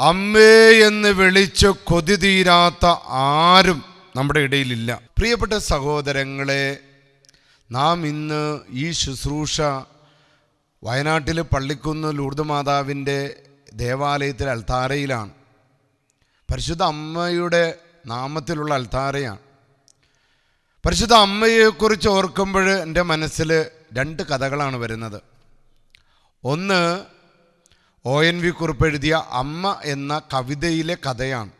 അമ്മേ എന്ന് വിളിച്ച് കൊതി തീരാത്ത ആരും നമ്മുടെ ഇടയിലില്ല. പ്രിയപ്പെട്ട സഹോദരങ്ങളെ നാം ഇന്ന് ഈ ശുശ്രൂഷ വയനാട്ടിൽ പള്ളിക്കുന്ന് ലൂർദ് മാതാവിന്റെ ദേവാലയത്തിൽ അൽത്താരയിലാണ്. പരിശുദ്ധ അമ്മയുടെ നാമത്തിലുള്ള അൽത്താരയാണ്. പരിശുദ്ധ അമ്മയെക്കുറിച്ച് ഓർക്കുമ്പോൾ എന്റെ മനസ്സിൽ രണ്ട് കഥകളാണ് വരുന്നത്. ഒന്ന് ഒ എൻ വി കുറിപ്പ് എഴുതിയ അമ്മ എന്ന കവിതയിലെ കഥയാണ്.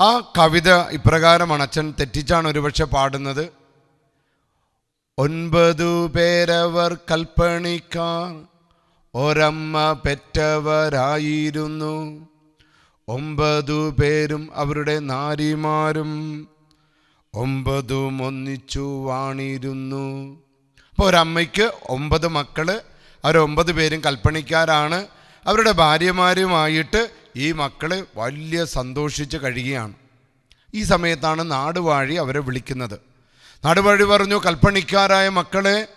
ആ കവിത ഇപ്രകാരമാണ്. അച്ഛൻ തെറ്റിച്ചാണ് ഒരുപക്ഷെ പാടുന്നത്. ഒൻപതു പേരവർ കൽപ്പണിക്കാർ ഒരമ്മ പെറ്റവരായിരുന്നു. ഒമ്പതു പേരും അവരുടെ നാരിമാരും ഒമ്പതും ഒന്നിച്ചു വാണിരുന്നു. അപ്പോൾ ഒരമ്മയ്ക്ക് ഒമ്പത് മക്കൾ അവരൊമ്പത് പേരും കൽപ്പണിക്കാരാണ്. അവരുടെ ഭാര്യമാരുമായിട്ട് ഈ മക്കൾ വലിയ സന്തോഷിച്ച് കഴിയുകയാണ്. ഈ സമയത്താണ് നാടുവാഴി അവരെ വിളിക്കുന്നത്. നാടുവാഴി പറഞ്ഞു കൽപ്പണിക്കാരായ മക്കളെ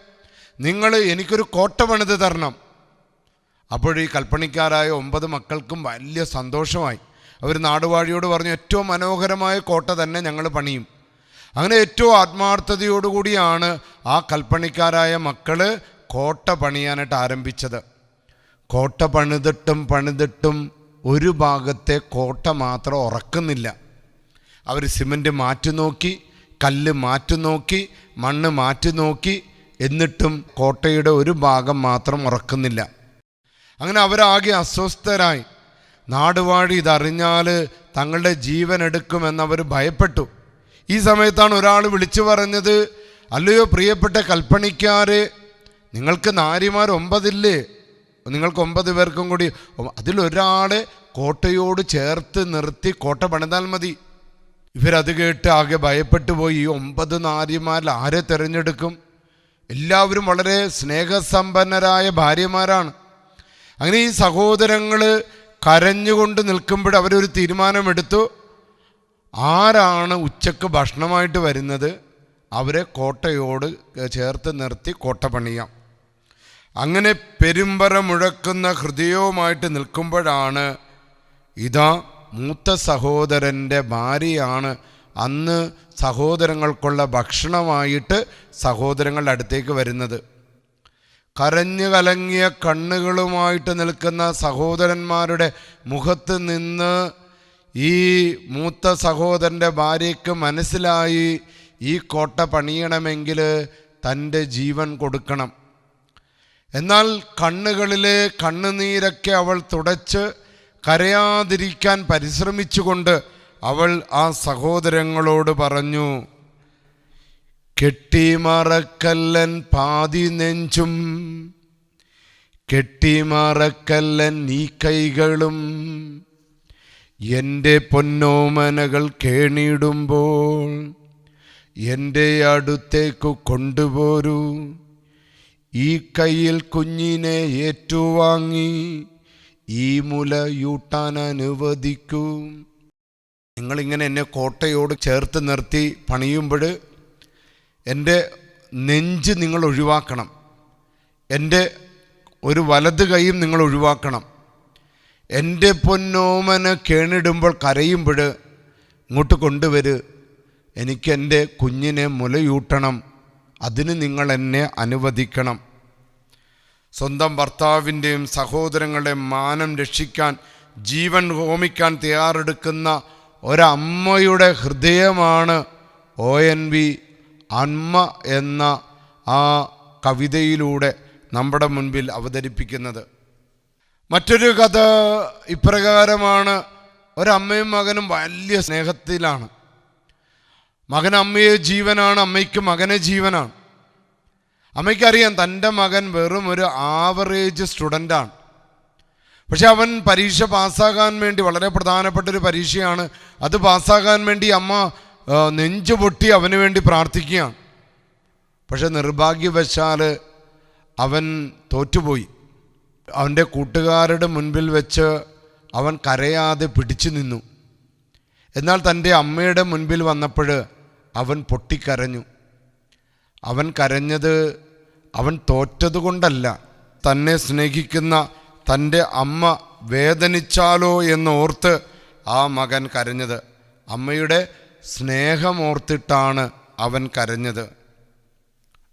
നിങ്ങൾ എനിക്കൊരു കോട്ട പണിത് തരണം. അപ്പോഴീ കൽപ്പണിക്കാരായ ഒമ്പത് മക്കൾക്കും വലിയ സന്തോഷമായി. അവർ നാടുവാഴിയോട് പറഞ്ഞു ഏറ്റവും മനോഹരമായ കോട്ട തന്നെ ഞങ്ങൾ പണിയും. അങ്ങനെ ഏറ്റവും ആത്മാർത്ഥതയോടുകൂടിയാണ് ആ കൽപ്പണിക്കാരായ മക്കൾ കോട്ട പണിയാനായിട്ട് ആരംഭിച്ചത്. കോട്ട പണിതിട്ടും പണിതിട്ടും ഒരു ഭാഗത്തെ കോട്ട മാത്രം ഉറക്കുന്നില്ല. അവർ സിമന്റ് മാറ്റി നോക്കി കല്ല് മാറ്റി നോക്കി മണ്ണ് മാറ്റി നോക്കി എന്നിട്ടും കോട്ടയുടെ ഒരു ഭാഗം മാത്രം ഉറക്കുന്നില്ല. അങ്ങനെ അവരാകെ അസ്വസ്ഥരായി. നാടുവാഴി ഇതറിഞ്ഞാൽ തങ്ങളുടെ ജീവൻ എടുക്കുമെന്നവർ ഭയപ്പെട്ടു. ഈ സമയത്താണ് ഒരാൾ വിളിച്ചു പറഞ്ഞത് അല്ലയോ പ്രിയപ്പെട്ട കൽപ്പണിക്കാരെ നിങ്ങൾക്ക് നാരിമാർ ഒമ്പതില്ലേ? നിങ്ങൾക്ക് ഒമ്പത് പേർക്കും കൂടി. അതിലൊരാളെ കോട്ടയോട് ചേർത്ത് നിർത്തി കോട്ട പണിതാൽ മതി. ഇവരത് കേട്ട് ആകെ ഭയപ്പെട്ടു പോയി. ഈ ഒമ്പത് നാരിമാരിൽ ആരെ തിരഞ്ഞെടുക്കും? എല്ലാവരും വളരെ സ്നേഹസമ്പന്നരായ ഭാര്യമാരാണ്. അങ്ങനെ ഈ സഹോദരങ്ങൾ കരഞ്ഞുകൊണ്ട് നിൽക്കുമ്പോൾ അവരൊരു തീരുമാനമെടുത്തു. ആരാണ് ഉച്ചയ്ക്ക് ഭക്ഷണമായിട്ട് വരുന്നത്? അവരെ കോട്ടയോട് ചേർത്ത് നിർത്തി കോട്ട പണിയാം. അങ്ങനെ പെരുമ്പറ മുഴക്കുന്ന ഹൃദയവുമായിട്ട് നിൽക്കുമ്പോഴാണ് ഇതാ മൂത്ത സഹോദരന്റെ ഭാര്യയാണ്. അന്ന് സഹോദരങ്ങൾക്കുള്ള ഭക്ഷണമായിട്ട് സഹോദരങ്ങളുടെ അടുത്തേക്ക് വരുന്നത്. കരഞ്ഞു കലങ്ങിയ കണ്ണുകളുമായിട്ട് നിൽക്കുന്ന സഹോദരന്മാരുടെ മുഖത്ത് നിന്ന് ഈ മൂത്ത സഹോദരന്റെ ഭാര്യയ്ക്ക് മനസ്സിലായി ഈ കോട്ട പണിയണമെങ്കിൽ തന്റെ ജീവൻ കൊടുക്കണം. എന്നാൽ കണ്ണുകളിലെ കണ്ണുനീരൊക്കെ അവൾ തുടച്ച് കരയാതിരിക്കാൻ പരിശ്രമിച്ചുകൊണ്ട് അവൾ ആ സഹോദരങ്ങളോട് പറഞ്ഞു കെട്ടിമറക്കല്ലൻ പാതി നെഞ്ചും കെട്ടിമറക്കല്ലൻ നീ കൈകളും എന്റെ പൊന്നോമനകൾ കേണിടുമ്പോൾ എന്റെ അടുത്തേക്ക് കൊണ്ടുപോരൂ. ഈ കയ്യിൽ കുഞ്ഞിനെ ഏറ്റുവാങ്ങി ഈ മുലയൂട്ടാൻ അനുവദിക്കൂ. നിങ്ങളിങ്ങനെ എന്നെ കോട്ടയോട് ചേർത്ത് നിർത്തി പണിയുമ്പോൾ എന്റെ നെഞ്ച് നിങ്ങൾ ഒഴിവാക്കണം. എന്റെ ഒരു വലത് കൈയും നിങ്ങൾ ഒഴിവാക്കണം. എന്റെ പൊന്നോമന കേണിടുമ്പോൾ കരയുമ്പോൾ ഇങ്ങോട്ട് കൊണ്ടുവര്. എനിക്കെന്റെ കുഞ്ഞിനെ മുലയൂട്ടണം അതിന് നിങ്ങൾ എന്നെ അനുവദിക്കണം. സ്വന്തം ഭർത്താവിന്റെയും സഹോദരങ്ങളുടെയും മാനം രക്ഷിക്കാൻ ജീവൻ ഹോമിക്കാൻ തയ്യാറെടുക്കുന്ന ഒരമ്മയുടെ ഹൃദയമാണ് ഒ എൻ വി അമ്മ എന്ന ആ കവിതയിലൂടെ നമ്മുടെ മുൻപിൽ അവതരിപ്പിക്കുന്നത്. മറ്റൊരു കഥ ഇപ്രകാരമാണ്. ഒരമ്മയും മകനും വലിയ സ്നേഹത്തിലാണ്. മകൻ അമ്മയെ ജീവനാണ് അമ്മയ്ക്ക് മകനെ ജീവനാണ്. അമ്മയ്ക്കറിയാം തന്റെ മകൻ വെറും ഒരു ആവറേജ് സ്റ്റുഡന്റാണ് പക്ഷെ അവൻ പരീക്ഷ പാസ്സാകാൻ വേണ്ടി വളരെ പ്രധാനപ്പെട്ട ഒരു പരീക്ഷയാണ്. അത് പാസ്സാകാൻ വേണ്ടി അമ്മ നെഞ്ചു പൊട്ടി അവന് വേണ്ടി പ്രാർത്ഥിക്കുകയാണ്. പക്ഷെ നിർഭാഗ്യവശാൽ അവൻ തോറ്റുപോയി. അവന്റെ കൂട്ടുകാരുടെ മുൻപിൽ വെച്ച് അവൻ കരയാതെ പിടിച്ചു നിന്നു. എന്നാൽ തന്റെ അമ്മയുടെ മുൻപിൽ വന്നപ്പോൾ അവൻ പൊട്ടിക്കരഞ്ഞു. അവൻ കരഞ്ഞത് അവൻ തോറ്റതുകൊണ്ടല്ല തന്നെ സ്നേഹിക്കുന്ന തന്റെ അമ്മ വേദനിച്ചാലോ എന്നോർത്ത് ആ മകൻ കരഞ്ഞത്. അമ്മയുടെ സ്നേഹമോർത്തിട്ടാണ് അവൻ കരഞ്ഞത്.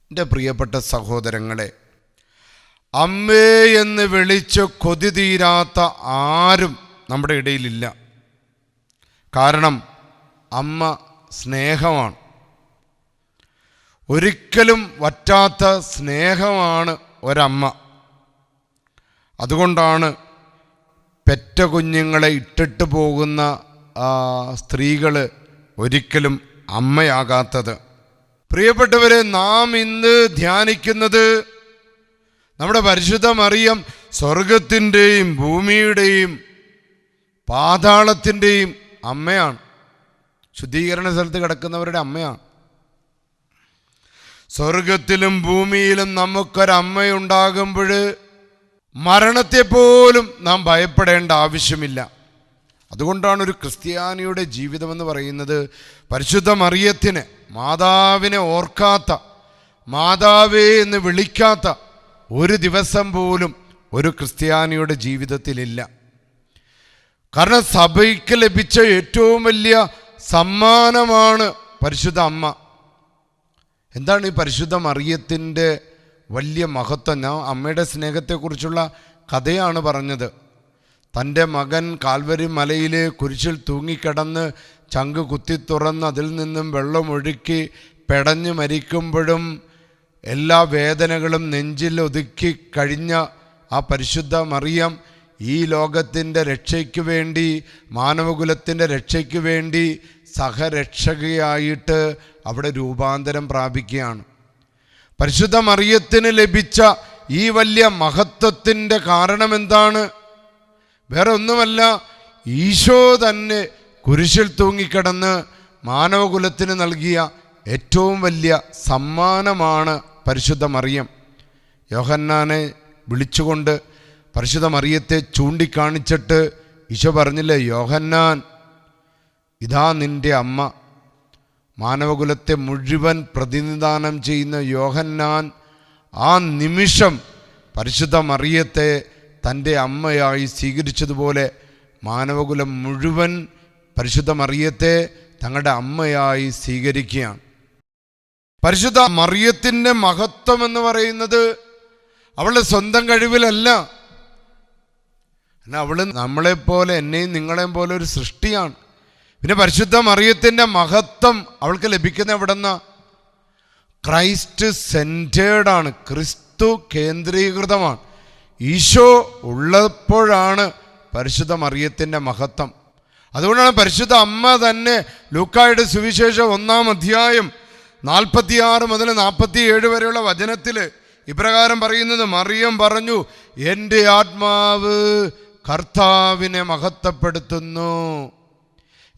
എന്റെ പ്രിയപ്പെട്ട സഹോദരങ്ങളെ അമ്മേ എന്ന് വിളിച്ച് കൊതി തീരാത്ത ആരും നമ്മുടെ ഇടയിലില്ല. കാരണം അമ്മ സ്നേഹമാണ്. ഒരിക്കലും വറ്റാത്ത സ്നേഹമാണ് ഒരമ്മ. അതുകൊണ്ടാണ് പെറ്റ കുഞ്ഞുങ്ങളെ ഇട്ടിട്ട് പോകുന്ന സ്ത്രീകൾ ഒരിക്കലും അമ്മയാകാത്തത്. പ്രിയപ്പെട്ടവരെ നാം ഇന്ന് ധ്യാനിക്കുന്നത് നമ്മുടെ പരിശുദ്ധ മറിയം സ്വർഗത്തിന്റെയും ഭൂമിയുടെയും പാതാളത്തിന്റെയും അമ്മയാണ്. ശുദ്ധീകരണ സ്ഥലത്ത് കിടക്കുന്നവരുടെ അമ്മയാണ്. സ്വർഗത്തിലും ഭൂമിയിലും നമുക്കൊരമ്മയുണ്ടാകുമ്പോൾ മരണത്തെ പോലും നാം ഭയപ്പെടേണ്ട ആവശ്യമില്ല. അതുകൊണ്ടാണ് ഒരു ക്രിസ്ത്യാനിയുടെ ജീവിതമെന്ന് പറയുന്നത് പരിശുദ്ധ മറിയത്തിന് മാതാവിനെ ഓർക്കാത്ത മാതാവേ എന്ന് വിളിക്കാത്ത ഒരു ദിവസം പോലും ഒരു ക്രിസ്ത്യാനിയുടെ ജീവിതത്തിലില്ല. കാരണം സഭയ്ക്ക് ലഭിച്ച ഏറ്റവും വലിയ സമ്മാനമാണ് പരിശുദ്ധ അമ്മ. എന്താണ് ഈ പരിശുദ്ധ മറിയത്തിന്റെ വലിയ മഹത്വം? ഞാൻ അമ്മയുടെ സ്നേഹത്തെക്കുറിച്ചുള്ള കഥയാണ് പറഞ്ഞത്. തന്റെ മകൻ കാൽവരി മലയിൽ കുരിശിൽ തൂങ്ങിക്കിടന്ന് ചങ്ക് കുത്തി തുറന്ന് അതിൽ നിന്നും വെള്ളമൊഴുക്കി പെടഞ്ഞു മരിക്കുമ്പോഴും എല്ലാ വേദനകളും നെഞ്ചിൽ ഒതുക്കി കഴിഞ്ഞ ആ പരിശുദ്ധ മറിയം ഈ ലോകത്തിന്റെ രക്ഷയ്ക്ക് വേണ്ടി മാനവകുലത്തിന്റെ രക്ഷയ്ക്ക് വേണ്ടി സഹരക്ഷകയായിട്ട് അവിടെ രൂപാന്തരം പ്രാപിക്കുകയാണ്. പരിശുദ്ധ മറിയത്തിന് ലഭിച്ച ഈ വലിയ മഹത്വത്തിന്റെ കാരണം എന്താണ് വേറെ ഒന്നുമല്ല ഈശോ തന്നെ കുരിശിൽ തൂങ്ങിക്കിടന്ന് മാനവകുലത്തിന് നൽകിയ ഏറ്റവും വലിയ സമ്മാനമാണ് പരിശുദ്ധ മറിയം യോഹന്നാനെ വിളിച്ചുകൊണ്ട് പരിശുദ്ധ മറിയത്തെ ചൂണ്ടിക്കാണിച്ചിട്ട് ഈശോ പറഞ്ഞില്ലേ യോഹന്നാൻ ഇതാ നിന്റെ അമ്മ. മാനവകുലത്തെ മുഴുവൻ പ്രതിനിധാനം ചെയ്യുന്ന യോഹന്നാൻ ആ നിമിഷം പരിശുദ്ധ മറിയത്തെ തന്റെ അമ്മയായി സ്വീകരിച്ചതുപോലെ മാനവകുലം മുഴുവൻ പരിശുദ്ധ മറിയത്തെ തങ്ങളുടെ അമ്മയായി സ്വീകരിക്കുകയാണ്. പരിശുദ്ധ മറിയത്തിന്റെ മഹത്വം എന്ന് പറയുന്നത് അവളുടെ സ്വന്തം കഴിവിലല്ല. എന്നാൽ അവൾ നമ്മളെപ്പോലെ എന്നെയും നിങ്ങളെയും പോലെ ഒരു സൃഷ്ടിയാണ്. പിന്നെ പരിശുദ്ധ മറിയത്തിന്റെ മഹത്വം അവൾക്ക് ലഭിക്കുന്ന എവിടെന്ന? ക്രൈസ്റ്റ് സെന്റേർഡാണ് ക്രിസ്തു കേന്ദ്രീകൃതമാണ്. ഈശോ ഉള്ളപ്പോഴാണ് പരിശുദ്ധ മറിയത്തിന്റെ മഹത്വം. അതുകൊണ്ടാണ് പരിശുദ്ധ അമ്മ തന്നെ ലൂക്കായുടെ സുവിശേഷം ഒന്നാം അധ്യായം നാൽപ്പത്തിയാറ് മുതൽ നാൽപ്പത്തി ഏഴ് വരെയുള്ള വചനത്തിൽ ഇപ്രകാരം പറയുന്നത് മറിയം പറഞ്ഞു എന്റെ ആത്മാവ് കർത്താവിനെ മഹത്വപ്പെടുത്തുന്നു.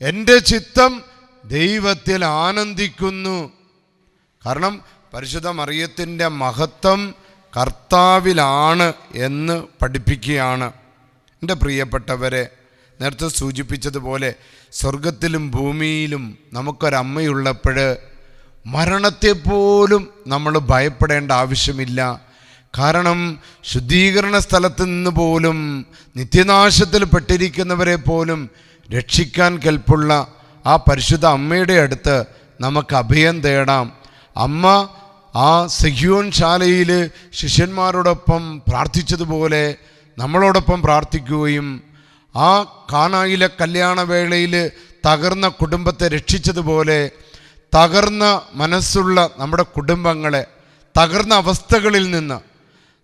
എന്റെ ചിത്തം ദൈവത്തിൽ ആനന്ദിക്കുന്നു. കാരണം പരിശുദ്ധ മറിയത്തിന്റെ മഹത്വം കർത്താവിലാണ് എന്ന് പഠിപ്പിക്കുകയാണ്. എന്റെ പ്രിയപ്പെട്ടവരെ നേരത്തെ സൂചിപ്പിച്ചതുപോലെ സ്വർഗത്തിലും ഭൂമിയിലും നമുക്കൊരമ്മയുള്ളപ്പോൾ മരണത്തെപ്പോലും നമ്മൾ ഭയപ്പെടേണ്ട ആവശ്യമില്ല. കാരണം ശുദ്ധീകരണ സ്ഥലത്ത് നിന്ന് പോലും നിത്യനാശത്തിൽ പെട്ടിരിക്കുന്നവരെ പോലും രക്ഷിക്കാൻ കെൽപ്പുള്ള ആ പരിശുദ്ധ അമ്മയുടെ അടുത്ത് നമുക്ക് അഭയം തേടാം. അമ്മ ആ സഹ്യോൻ ശാലയിൽ ശിഷ്യന്മാരോടൊപ്പം പ്രാർത്ഥിച്ചതുപോലെ നമ്മളോടൊപ്പം പ്രാർത്ഥിക്കുകയും ആ കാനായിലെ കല്യാണവേളയിൽ തകർന്ന കുടുംബത്തെ രക്ഷിച്ചതുപോലെ തകർന്ന മനസ്സുള്ള നമ്മുടെ കുടുംബങ്ങളെ തകർന്ന അവസ്ഥകളിൽ നിന്ന്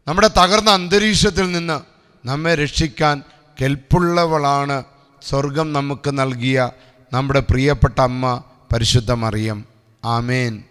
നമ്മുടെ തകർന്ന അന്തരീക്ഷത്തിൽ നിന്ന് നമ്മെ രക്ഷിക്കാൻ കെൽപ്പുള്ളവളാണ് സ്വർഗം നമുക്ക് നൽകിയ നമ്മുടെ പ്രിയപ്പെട്ട അമ്മ പരിശുദ്ധ മറിയം. ആമേൻ.